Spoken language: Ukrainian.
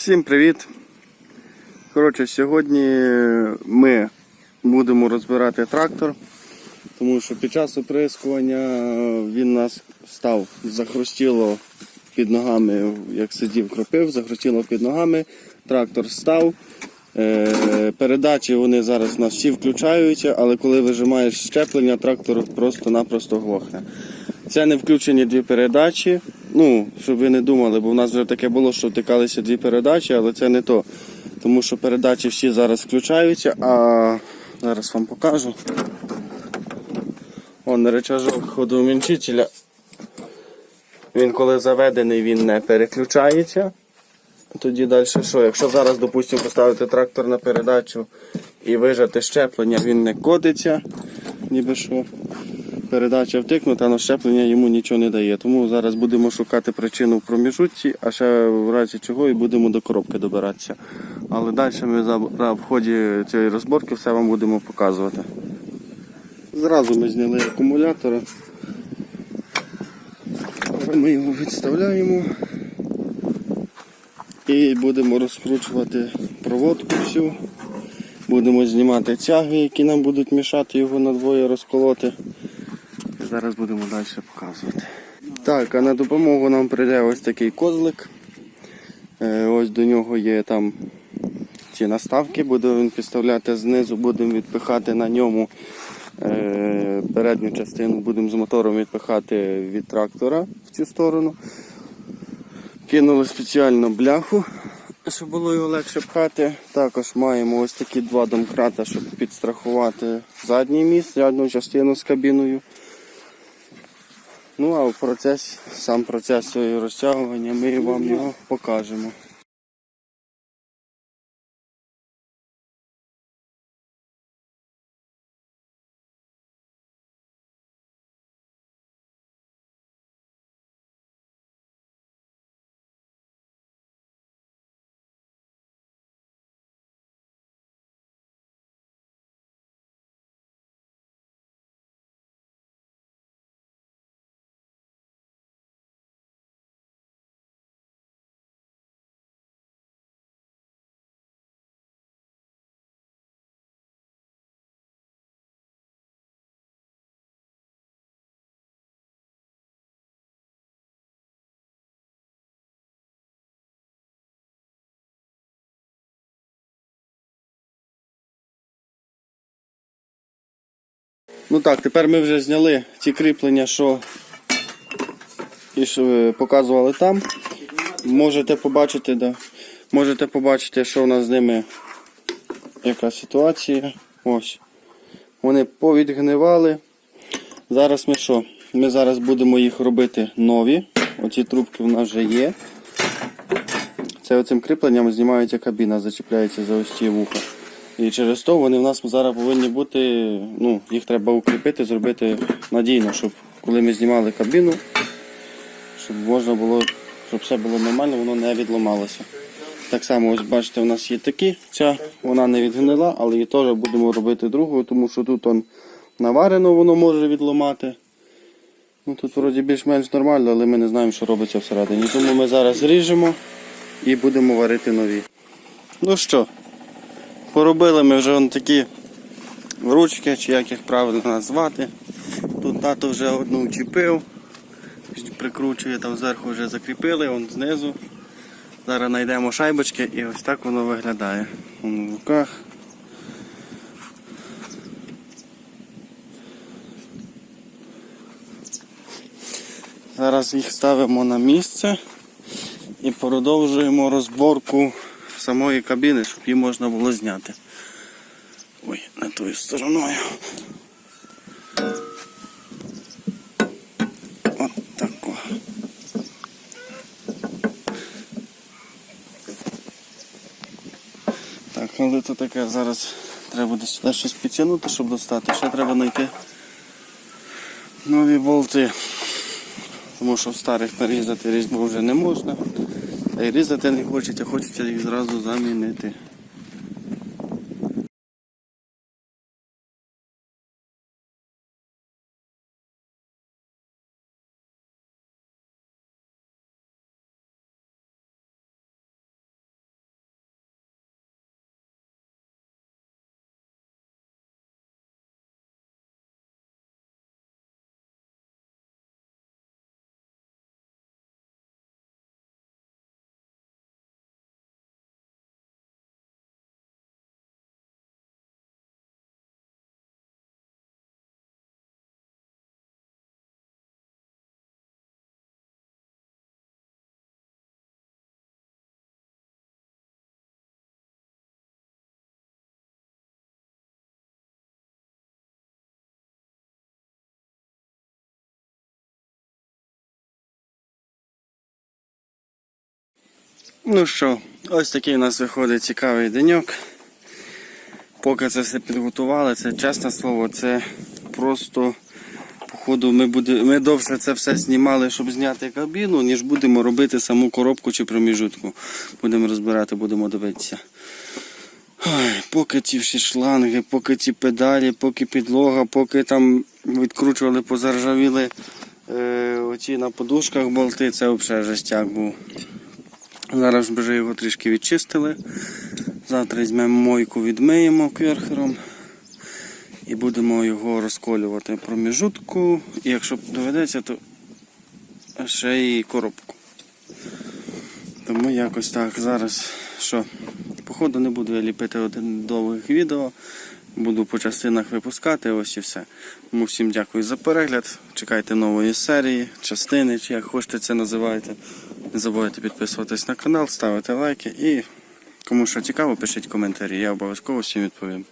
Всім привіт! Коротше, сьогодні ми будемо розбирати трактор, тому що під час оприскування він нас став, захрустіло під ногами, як сидів, кропив, захрустіло під ногами, трактор став. Е, Передачі вони зараз у нас всі включаються, але коли вижимаєш щеплення, трактор просто-напросто глохне. Це не включені дві передачі. Ну, щоб ви не думали, бо в нас вже таке було, що втикалися дві передачі, але це не то. Тому що передачі всі зараз включаються, а зараз вам покажу. Он речажок ходоумінчителя. Він коли заведений, він не переключається. Тоді далі що? Якщо зараз, допустимо, поставити трактор на передачу і вижати щеплення, він не кодиться, ніби що. Передача втикнута, але щеплення йому нічого не дає. Тому зараз будемо шукати причину в проміжутці, а ще в разі чого і будемо до коробки добиратися. Але далі ми за- в ході цієї розборки все вам будемо показувати. Зразу ми зняли акумулятора. Ми його відставляємо і будемо розкручувати проводку всю. Будемо знімати тяги, які нам будуть мішати його надвоє розколоти. Зараз будемо далі показувати. Так, а на допомогу нам прийде ось такий козлик. Е, Ось до нього є там ці наставки, буде він підставляти знизу, будемо відпихати на ньому е, передню частину, будемо з мотором відпихати від трактора в цю сторону. Кинули спеціально бляху, щоб було його легше пхати. Також маємо ось такі два домкрата, щоб підстрахувати задній міст, задню частину з кабіною. Ну а в процесі, сам процес розтягування ми вам його покажемо. Ну так, тепер ми вже зняли ці кріплення, що і що показували там. Можете побачити, да, можете побачити, що у нас з ними яка ситуація. Ось. Вони повідгнивали. Зараз ми що? Ми зараз будемо їх робити нові. Оці трубки в нас вже є. Це оцим кріпленням знімається кабіна, зачіпляється за ось ці вуха. І через то вони в нас зараз повинні бути, ну, їх треба укріпити, зробити надійно, щоб коли ми знімали кабіну, щоб можна було, щоб все було нормально, воно не відламалося. Так само, ось бачите, у нас є такі, ця вона не відгнила, але її теж будемо робити другою, тому що тут он наварено, воно може відламати. Ну, тут вроді більш-менш нормально, але ми не знаємо, що робиться всередині. Тому ми зараз ріжемо і будемо варити нові. Ну що, Поробили ми вже такі ручки, чи як їх правильно назвати. Тут тато вже одну вчепив, прикручує, там зверху вже закріпили, вон знизу. Зараз знайдемо шайбочки і ось так воно виглядає. Вон в руках. Зараз їх ставимо на місце і продовжуємо розборку самої кабіни, щоб її можна було зняти. Ой, не тою стороною. От тако. Так, але то таке зараз треба буде сюди щось підтягнути, щоб достати. Ще треба знайти нові болти. Тому що в старих нарізати різьбу вже не можна. Різати не хочеться, хочеться їх зразу замінити. Ну що, ось такий у нас виходить цікавий деньок. Поки це все підготували, це чесне слово, це просто походу ми, буде, ми довше це все знімали, щоб зняти кабіну, ніж будемо робити саму коробку чи проміжутку. Будемо розбирати, будемо дивитися. Ой, поки ці всі шланги, поки ці педалі, поки підлога, поки там відкручували, позаржавіли е, оці на подушках болти, це взагалі жестяк був. Зараз вже його трішки відчистили. Завтра візьмемо мойку, відмиємо кверхером і будемо його розколювати проміжутку. І якщо доведеться, то ще й коробку. Тому якось так. Зараз що? Походу не буду я ліпити один довгих відео. Буду по частинах випускати, ось і все. Тому всім дякую за перегляд. Чекайте нової серії, частини, чи як хочете це називайте. Не забувайте підписуватись на канал, ставити лайки і кому що цікаво, пишіть коментарі. Я обов'язково всім відповім.